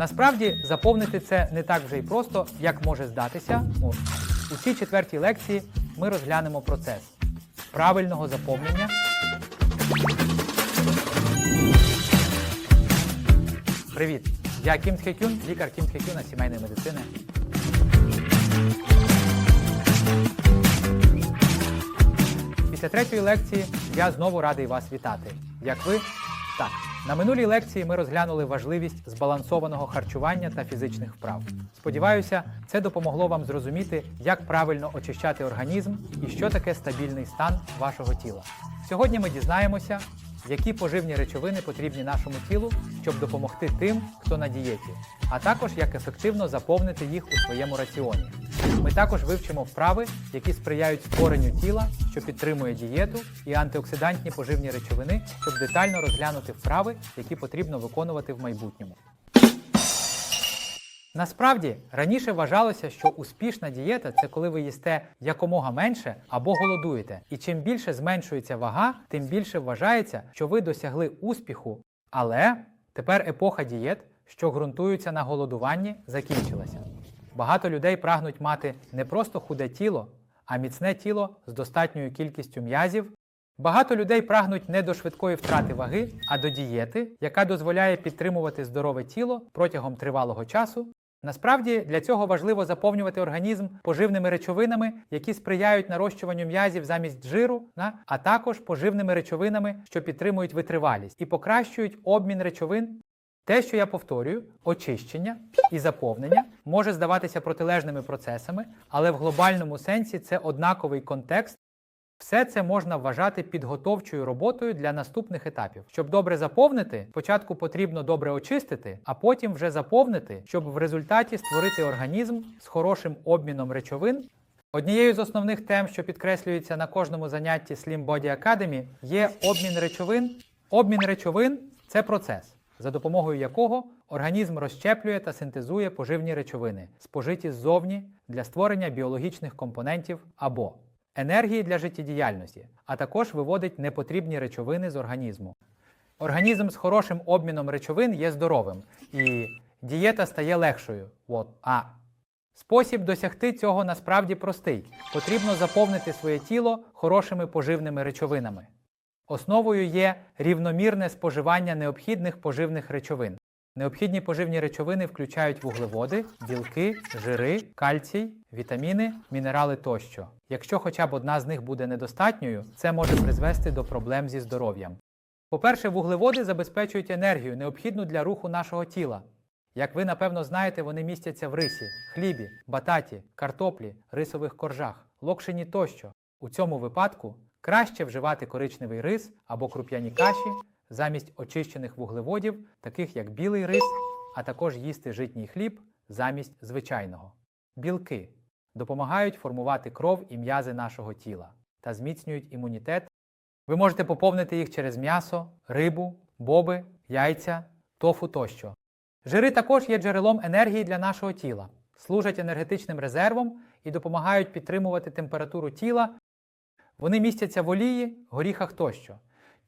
Насправді заповнити це не так вже й просто, як може здатися. У цій четвертій лекції ми розглянемо процес правильного заповнення. Привіт! Я Кім Тхекюн, лікар Кім Тхекюна сімейної медицини. Після третьої лекції я знову радий вас вітати. Як ви? Так. На минулій лекції ми розглянули важливість збалансованого харчування та фізичних вправ. Сподіваюся, це допомогло вам зрозуміти, як правильно очищати організм і що таке стабільний стан вашого тіла. Сьогодні ми дізнаємося, які поживні речовини потрібні нашому тілу, щоб допомогти тим, хто на дієті, а також як ефективно заповнити їх у своєму раціоні. Ми також вивчимо вправи, які сприяють створенню тіла, що підтримує дієту, і антиоксидантні поживні речовини, щоб детально розглянути вправи, які потрібно виконувати в майбутньому. Насправді раніше вважалося, що успішна дієта це коли ви їсте якомога менше або голодуєте. І чим більше зменшується вага, тим більше вважається, що ви досягли успіху. Але тепер епоха дієт, що ґрунтуються на голодуванні, закінчилася. Багато людей прагнуть мати не просто худе тіло, а міцне тіло з достатньою кількістю м'язів. Багато людей прагнуть не до швидкої втрати ваги, а до дієти, яка дозволяє підтримувати здорове тіло протягом тривалого часу. Насправді для цього важливо заповнювати організм поживними речовинами, які сприяють нарощуванню м'язів замість жиру, а також поживними речовинами, що підтримують витривалість і покращують обмін речовин те, що я повторюю, очищення і заповнення може здаватися протилежними процесами, але в глобальному сенсі це однаковий контекст. Все це можна вважати підготовчою роботою для наступних етапів. Щоб добре заповнити, спочатку потрібно добре очистити, а потім вже заповнити, щоб в результаті створити організм з хорошим обміном речовин. Однією з основних тем, що підкреслюється на кожному занятті Slim Body Academy, є обмін речовин. Обмін речовин це процес, за допомогою якого організм розщеплює та синтезує поживні речовини, спожиті ззовні для створення біологічних компонентів або енергії для життєдіяльності, а також виводить непотрібні речовини з організму. Організм з хорошим обміном речовин є здоровим, і дієта стає легшою. От. А спосіб досягти цього насправді простий. Потрібно заповнити своє тіло хорошими поживними речовинами. Основою є рівномірне споживання необхідних поживних речовин. Необхідні поживні речовини включають вуглеводи, білки, жири, кальцій, вітаміни, мінерали тощо. Якщо хоча б одна з них буде недостатньою, це може призвести до проблем зі здоров'ям. По-перше, вуглеводи забезпечують енергію, необхідну для руху нашого тіла. Як ви напевно знаєте, вони містяться в рисі, хлібі, бататі, картоплі, рисових коржах, локшині тощо. У цьому випадку краще вживати коричневий рис або круп'яні каші замість очищених вуглеводів, таких як білий рис, а також їсти житній хліб замість звичайного. Білки допомагають формувати кров і м'язи нашого тіла та зміцнюють імунітет. Ви можете поповнити їх через м'ясо, рибу, боби, яйця, тофу тощо. Жири також є джерелом енергії для нашого тіла, служать енергетичним резервом і допомагають підтримувати температуру тіла. Вони містяться в олії, горіхах тощо.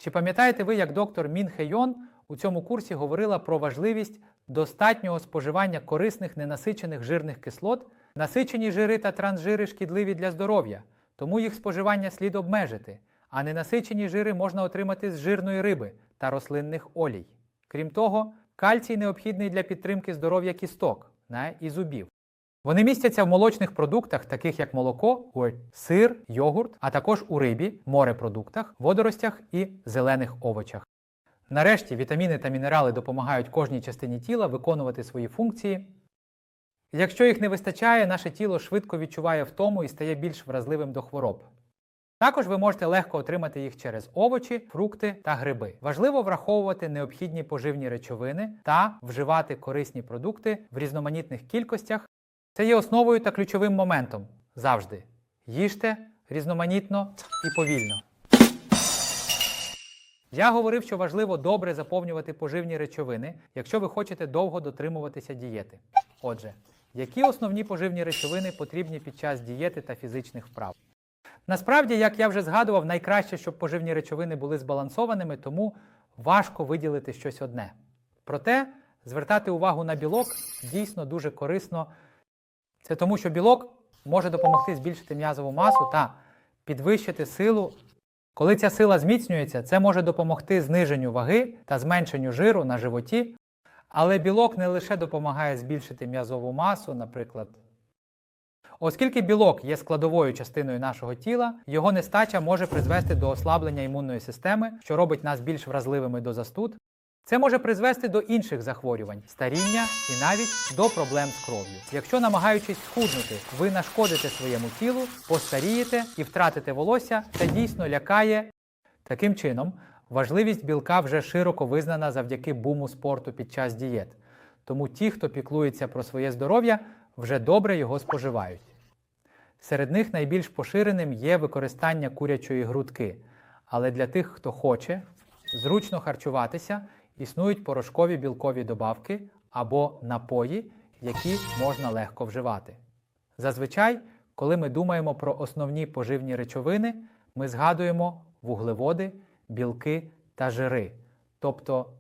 Чи пам'ятаєте ви, як доктор Мін Хе Йон у цьому курсі говорила про важливість достатнього споживання корисних ненасичених жирних кислот? Насичені жири та трансжири шкідливі для здоров'я, тому їх споживання слід обмежити, а ненасичені жири можна отримати з жирної риби та рослинних олій. Крім того, кальцій необхідний для підтримки здоров'я кісток на, і зубів. Вони містяться в молочних продуктах, таких як молоко, сир, йогурт, а також у рибі, морепродуктах, водоростях і зелених овочах. Нарешті вітаміни та мінерали допомагають кожній частині тіла виконувати свої функції. Якщо їх не вистачає, наше тіло швидко відчуває втому і стає більш вразливим до хвороб. Також ви можете легко отримати їх через овочі, фрукти та гриби. Важливо враховувати необхідні поживні речовини та вживати корисні продукти в різноманітних кількостях. Це є основою та ключовим моментом завжди. Їжте різноманітно і повільно. Я говорив, що важливо добре заповнювати поживні речовини, якщо ви хочете довго дотримуватися дієти. Отже, які основні поживні речовини потрібні під час дієти та фізичних вправ? Насправді, як я вже згадував, найкраще, щоб поживні речовини були збалансованими, тому важко виділити щось одне. Проте Звертати увагу на білок дійсно дуже корисно. Це тому, що білок може допомогти збільшити м'язову масу та підвищити силу. Коли ця сила зміцнюється, це може допомогти зниженню ваги та зменшенню жиру на животі. Але білок не лише допомагає збільшити м'язову масу, наприклад. Оскільки білок є складовою частиною нашого тіла, його нестача може призвести до ослаблення імунної системи, що робить нас більш вразливими до застуд. Це може призвести до інших захворювань, старіння і навіть до проблем з кров'ю. Якщо намагаючись схуднути, ви нашкодите своєму тілу, постарієте і втратите волосся, це дійсно лякає. Таким чином, важливість білка вже широко визнана завдяки буму спорту під час дієт. Тому ті, хто піклується про своє здоров'я, вже добре його споживають. Серед них найбільш поширеним є використання курячої грудки. Але для тих, хто хоче зручно харчуватися, існують порошкові білкові добавки або напої, які можна легко вживати. Зазвичай, коли ми думаємо про основні поживні речовини, ми згадуємо вуглеводи, білки та жири. Тобто,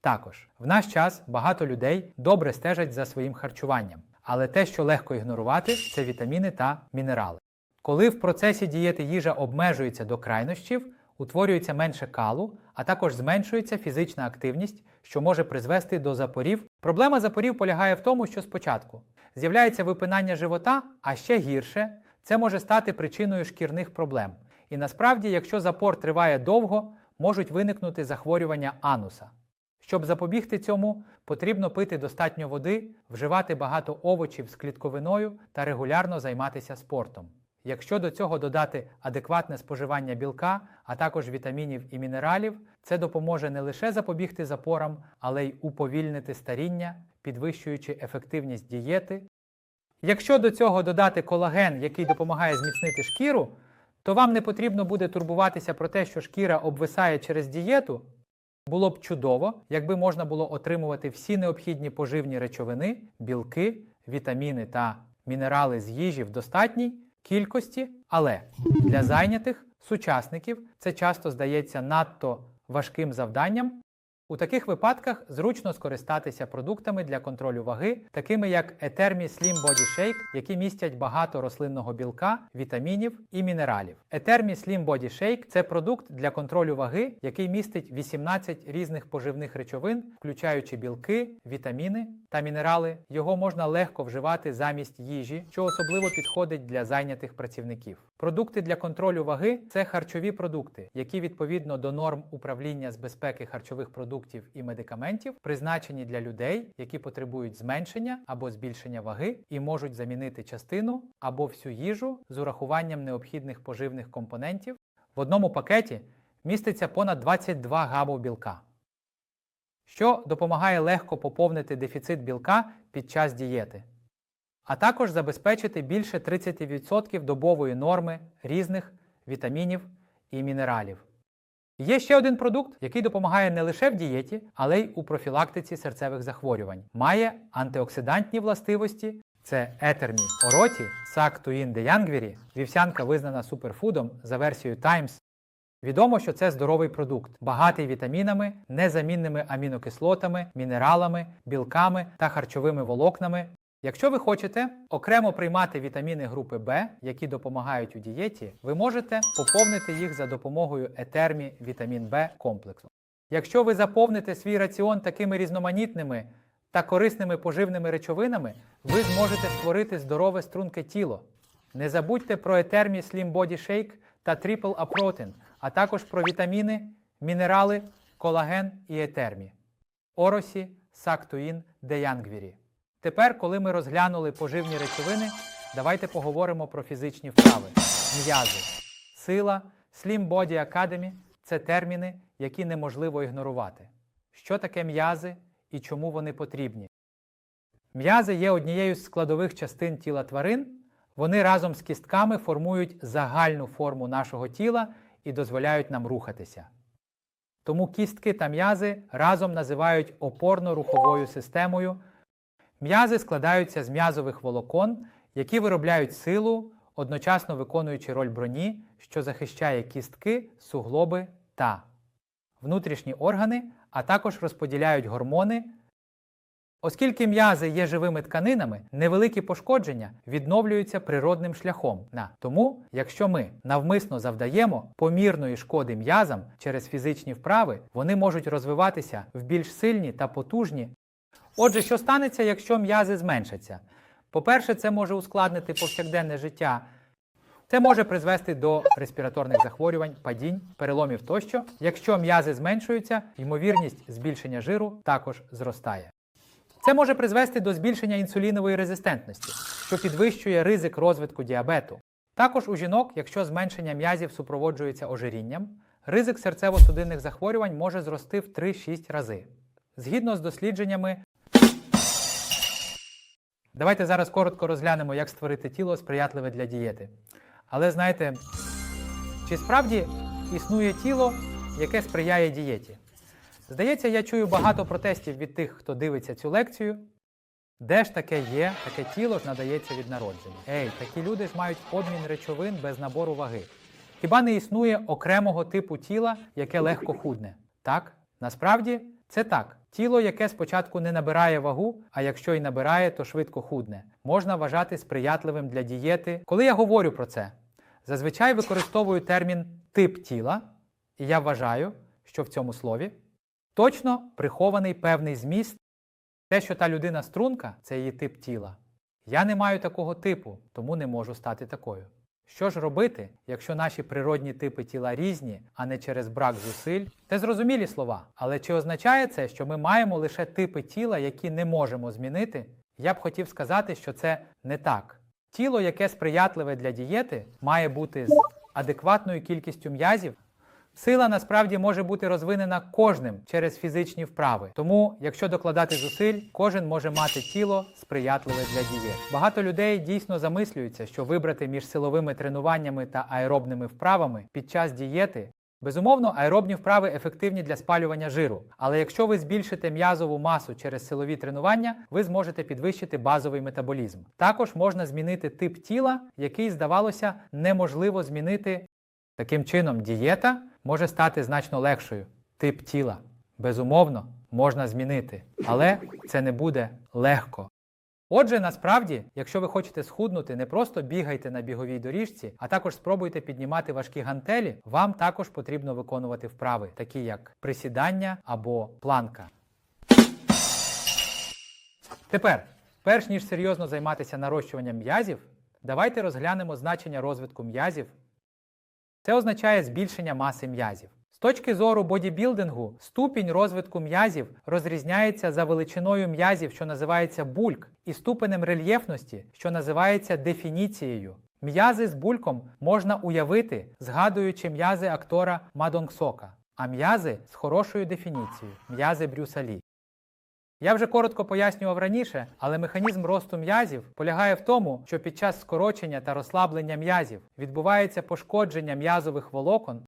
також в наш час багато людей добре стежать за своїм харчуванням, але те, що легко ігнорувати, це вітаміни та мінерали. Коли в процесі дієти їжа обмежується до крайнощів, утворюється менше калу, а також зменшується фізична активність, що може призвести до запорів. Проблема запорів полягає в тому, що спочатку з'являється випинання живота, а ще гірше це може стати причиною шкірних проблем. І насправді, якщо запор триває довго, можуть виникнути захворювання ануса. Щоб запобігти цьому, потрібно пити достатньо води, вживати багато овочів з клітковиною та регулярно займатися спортом. Якщо до цього додати адекватне споживання білка, а також вітамінів і мінералів, це допоможе не лише запобігти запорам, але й уповільнити старіння, підвищуючи ефективність дієти. Якщо до цього додати колаген, який допомагає зміцнити шкіру, то вам не потрібно буде турбуватися про те, що шкіра обвисає через дієту. Було б чудово, якби можна було отримувати всі необхідні поживні речовини, білки, вітаміни та мінерали з їжі в достатній кількості, але для зайнятих сучасників це часто здається надто важким завданням. У таких випадках зручно скористатися продуктами для контролю ваги, такими як Etermi Slim Body Shake, які містять багато рослинного білка, вітамінів і мінералів. Etermi Slim Body Shake – це продукт для контролю ваги, який містить 18 різних поживних речовин, включаючи білки, вітаміни та мінерали. Його можна легко вживати замість їжі, що особливо підходить для зайнятих працівників. Продукти для контролю ваги це харчові продукти, які відповідно до норм управління з безпеки харчових продуктів і медикаментів призначені для людей, які потребують зменшення або збільшення ваги і можуть замінити частину або всю їжу з урахуванням необхідних поживних компонентів. В одному пакеті міститься понад 22 гаму білка, що допомагає легко поповнити дефіцит білка під час дієти а також забезпечити більше 30% добової норми різних вітамінів і мінералів. Є ще один продукт, який допомагає не лише в дієті, але й у профілактиці серцевих захворювань. Має антиоксидантні властивості. Це етермі ороті, сактуїн де янгвірі, вівсянка визнана суперфудом за версією Times. Відомо, що це здоровий продукт, багатий вітамінами, незамінними амінокислотами, мінералами, білками та харчовими волокнами, Якщо ви хочете окремо приймати вітаміни групи В, які допомагають у дієті, ви можете поповнити їх за допомогою етермі вітамін В комплексу. Якщо ви заповните свій раціон такими різноманітними та корисними поживними речовинами, ви зможете створити здорове струнке тіло. Не забудьте про етермі Slim Body Shake та Triple A Protein, а також про вітаміни, мінерали, колаген і етермі. Оросі, Сактуїн, Деянгвірі. Тепер, коли ми розглянули поживні речовини, давайте поговоримо про фізичні вправи. М'язи. Сила, Slim Body Academy це терміни, які неможливо ігнорувати. Що таке м'язи і чому вони потрібні? М'язи є однією з складових частин тіла тварин. Вони разом з кістками формують загальну форму нашого тіла і дозволяють нам рухатися. Тому кістки та м'язи разом називають опорно-руховою системою. М'язи складаються з м'язових волокон, які виробляють силу, одночасно виконуючи роль броні, що захищає кістки, суглоби та внутрішні органи, а також розподіляють гормони, Оскільки м'язи є живими тканинами, невеликі пошкодження відновлюються природним шляхом. На. Тому, якщо ми навмисно завдаємо помірної шкоди м'язам через фізичні вправи, вони можуть розвиватися в більш сильні та потужні. Отже, що станеться, якщо м'язи зменшаться? По-перше, це може ускладнити повсякденне життя. Це може призвести до респіраторних захворювань, падінь, переломів тощо. Якщо м'язи зменшуються, ймовірність збільшення жиру також зростає. Це може призвести до збільшення інсулінової резистентності, що підвищує ризик розвитку діабету. Також у жінок, якщо зменшення м'язів супроводжується ожирінням, ризик серцево-судинних захворювань може зрости в 3-6 рази. Згідно з дослідженнями, давайте зараз коротко розглянемо, як створити тіло сприятливе для дієти. Але знаєте, чи справді існує тіло, яке сприяє дієті? Здається, я чую багато протестів від тих, хто дивиться цю лекцію. Де ж таке є, таке тіло ж надається від народження. Ей, такі люди ж мають обмін речовин без набору ваги. Хіба не існує окремого типу тіла, яке легко худне? Так, насправді це так. Тіло, яке спочатку не набирає вагу, а якщо й набирає, то швидко худне, можна вважати сприятливим для дієти. Коли я говорю про це, зазвичай використовую термін тип тіла, і я вважаю, що в цьому слові точно прихований певний зміст. Те, що та людина струнка, це її тип тіла. Я не маю такого типу, тому не можу стати такою. Що ж робити, якщо наші природні типи тіла різні, а не через брак зусиль? Це зрозумілі слова. Але чи означає це, що ми маємо лише типи тіла, які не можемо змінити? Я б хотів сказати, що це не так. Тіло, яке сприятливе для дієти, має бути з адекватною кількістю м'язів. Сила насправді може бути розвинена кожним через фізичні вправи. Тому, якщо докладати зусиль, кожен може мати тіло сприятливе для дієт. Багато людей дійсно замислюються, що вибрати між силовими тренуваннями та аеробними вправами під час дієти. Безумовно, аеробні вправи ефективні для спалювання жиру. Але якщо ви збільшите м'язову масу через силові тренування, ви зможете підвищити базовий метаболізм. Також можна змінити тип тіла, який, здавалося, неможливо змінити. Таким чином, дієта може стати значно легшою. Тип тіла. Безумовно, можна змінити, але це не буде легко. Отже, насправді, якщо ви хочете схуднути, не просто бігайте на біговій доріжці, а також спробуйте піднімати важкі гантелі, вам також потрібно виконувати вправи, такі як присідання або планка. Тепер, перш ніж серйозно займатися нарощуванням м'язів, давайте розглянемо значення розвитку м'язів це означає збільшення маси м'язів. З точки зору бодібілдингу, ступінь розвитку м'язів розрізняється за величиною м'язів, що називається бульк, і ступенем рельєфності, що називається дефініцією. М'язи з бульком можна уявити, згадуючи м'язи актора Мадонгсока, а м'язи з хорошою дефініцією м'язи Брюса Лі. Я вже коротко пояснював раніше, але механізм росту м'язів полягає в тому, що під час скорочення та розслаблення м'язів відбувається пошкодження м'язових волокон.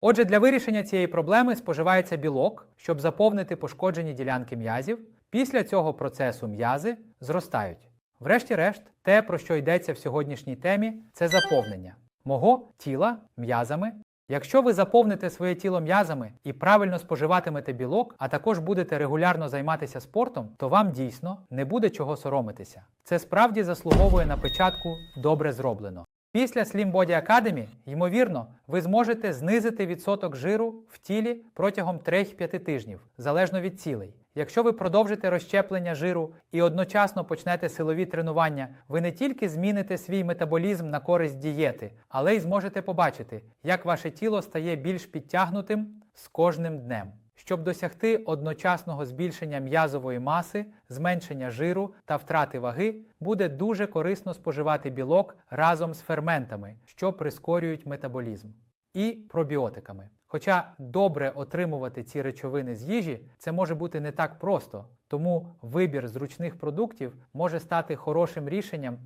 Отже, для вирішення цієї проблеми споживається білок, щоб заповнити пошкоджені ділянки м'язів. Після цього процесу м'язи зростають. Врешті-решт, те, про що йдеться в сьогоднішній темі, це заповнення мого тіла м'язами. Якщо ви заповните своє тіло м'язами і правильно споживатимете білок, а також будете регулярно займатися спортом, то вам дійсно не буде чого соромитися. Це справді заслуговує на печатку добре зроблено. Після Slim Body Academy, ймовірно, ви зможете знизити відсоток жиру в тілі протягом 3-5 тижнів, залежно від цілей. Якщо ви продовжите розщеплення жиру і одночасно почнете силові тренування, ви не тільки зміните свій метаболізм на користь дієти, але й зможете побачити, як ваше тіло стає більш підтягнутим з кожним днем. Щоб досягти одночасного збільшення м'язової маси, зменшення жиру та втрати ваги, буде дуже корисно споживати білок разом з ферментами, що прискорюють метаболізм, і пробіотиками. Хоча добре отримувати ці речовини з їжі, це може бути не так просто, тому вибір зручних продуктів може стати хорошим рішенням.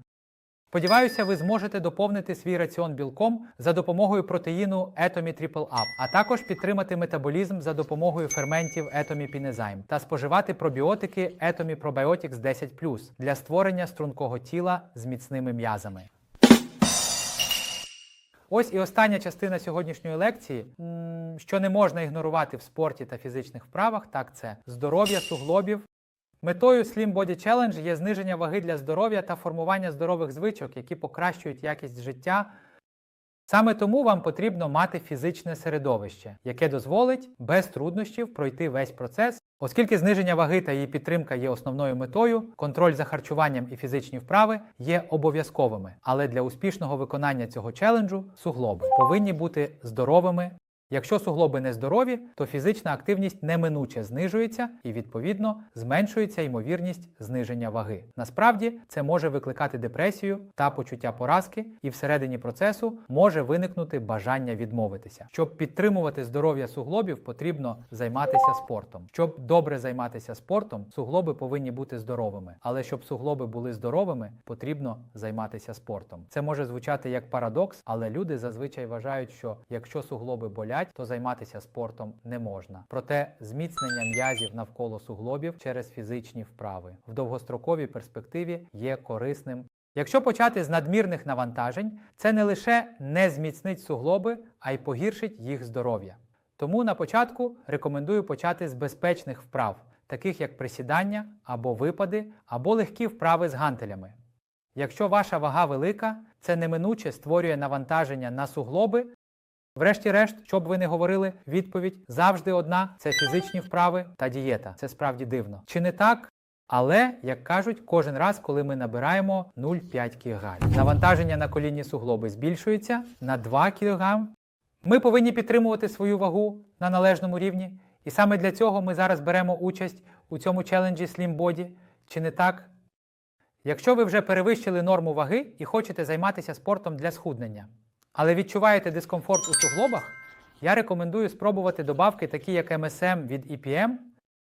Сподіваюся, ви зможете доповнити свій раціон білком за допомогою протеїну Atomy Triple Up, а також підтримати метаболізм за допомогою ферментів Atomy Pinezyme та споживати пробіотики Atomy Probiotics 10 для створення стрункого тіла з міцними м'язами. Ось і остання частина сьогоднішньої лекції, що не можна ігнорувати в спорті та фізичних вправах, так це здоров'я суглобів. Метою Slim Body Challenge є зниження ваги для здоров'я та формування здорових звичок, які покращують якість життя. Саме тому вам потрібно мати фізичне середовище, яке дозволить без труднощів пройти весь процес, оскільки зниження ваги та її підтримка є основною метою, контроль за харчуванням і фізичні вправи є обов'язковими. Але для успішного виконання цього челенджу суглоби повинні бути здоровими. Якщо суглоби нездорові, то фізична активність неминуче знижується і, відповідно, зменшується ймовірність зниження ваги. Насправді це може викликати депресію та почуття поразки, і всередині процесу може виникнути бажання відмовитися. Щоб підтримувати здоров'я суглобів, потрібно займатися спортом. Щоб добре займатися спортом, суглоби повинні бути здоровими. Але щоб суглоби були здоровими, потрібно займатися спортом. Це може звучати як парадокс, але люди зазвичай вважають, що якщо суглоби болять, то займатися спортом не можна. Проте зміцнення м'язів навколо суглобів через фізичні вправи в довгостроковій перспективі є корисним. Якщо почати з надмірних навантажень, це не лише не зміцнить суглоби, а й погіршить їх здоров'я. Тому на початку рекомендую почати з безпечних вправ, таких як присідання або випади, або легкі вправи з гантелями. Якщо ваша вага велика, це неминуче створює навантаження на суглоби. Врешті-решт, що б ви не говорили, відповідь завжди одна це фізичні вправи та дієта. Це справді дивно. Чи не так? Але, як кажуть, кожен раз, коли ми набираємо 0,5 кг. Навантаження на колінні суглоби збільшується на 2 кг. Ми повинні підтримувати свою вагу на належному рівні. І саме для цього ми зараз беремо участь у цьому челенджі Slim Body. Чи не так? Якщо ви вже перевищили норму ваги і хочете займатися спортом для схуднення, але відчуваєте дискомфорт у суглобах, я рекомендую спробувати добавки, такі як MSM від EPM.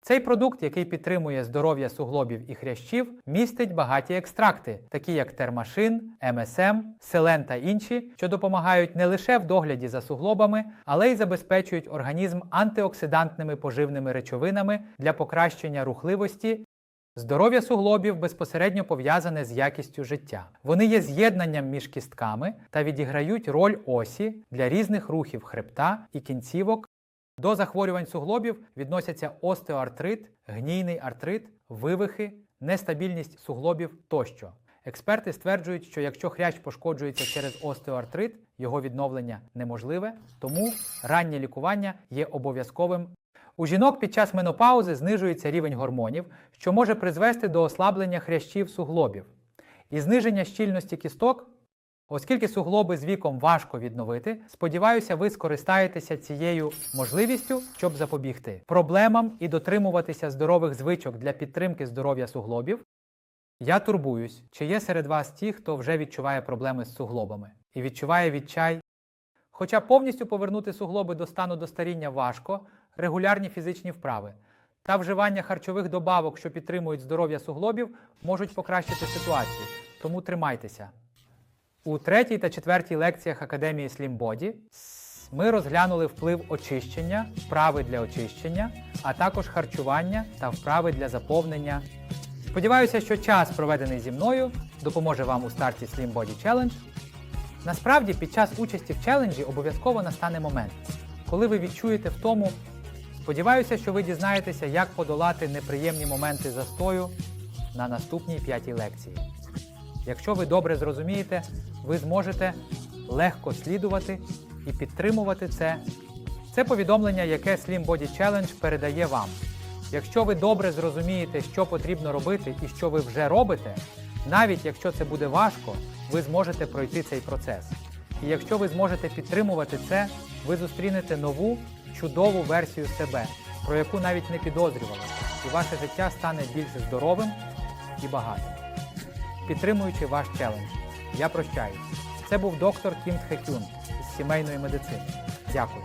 Цей продукт, який підтримує здоров'я суглобів і хрящів, містить багаті екстракти, такі як термашин, MSM, селен та інші, що допомагають не лише в догляді за суглобами, але й забезпечують організм антиоксидантними поживними речовинами для покращення рухливості Здоров'я суглобів безпосередньо пов'язане з якістю життя. Вони є з'єднанням між кістками та відіграють роль осі для різних рухів хребта і кінцівок. До захворювань суглобів відносяться остеоартрит, гнійний артрит, вивихи, нестабільність суглобів тощо. Експерти стверджують, що якщо хрящ пошкоджується через остеоартрит, його відновлення неможливе, тому раннє лікування є обов'язковим у жінок під час менопаузи знижується рівень гормонів, що може призвести до ослаблення хрящів суглобів і зниження щільності кісток. Оскільки суглоби з віком важко відновити, сподіваюся, ви скористаєтеся цією можливістю, щоб запобігти проблемам і дотримуватися здорових звичок для підтримки здоров'я суглобів. Я турбуюсь, чи є серед вас ті, хто вже відчуває проблеми з суглобами і відчуває відчай. Хоча повністю повернути суглоби до стану достаріння важко, регулярні фізичні вправи та вживання харчових добавок, що підтримують здоров'я суглобів, можуть покращити ситуацію. Тому тримайтеся. У третій та четвертій лекціях Академії Slim ми розглянули вплив очищення, вправи для очищення, а також харчування та вправи для заповнення. Сподіваюся, що час, проведений зі мною, допоможе вам у старті Slim Body Challenge. Насправді, під час участі в челенджі обов'язково настане момент, коли ви відчуєте втому. Сподіваюся, що ви дізнаєтеся, як подолати неприємні моменти застою на наступній п'ятій лекції. Якщо ви добре зрозумієте, ви зможете легко слідувати і підтримувати це. Це повідомлення, яке Slim Body Challenge передає вам. Якщо ви добре зрозумієте, що потрібно робити і що ви вже робите, навіть якщо це буде важко, ви зможете пройти цей процес. І якщо ви зможете підтримувати це, ви зустрінете нову чудову версію себе, про яку навіть не підозрювали, і ваше життя стане більш здоровим і багатим. Підтримуючи ваш челендж, я прощаюсь. Це був доктор Кім Хекюн з сімейної медицини. Дякую.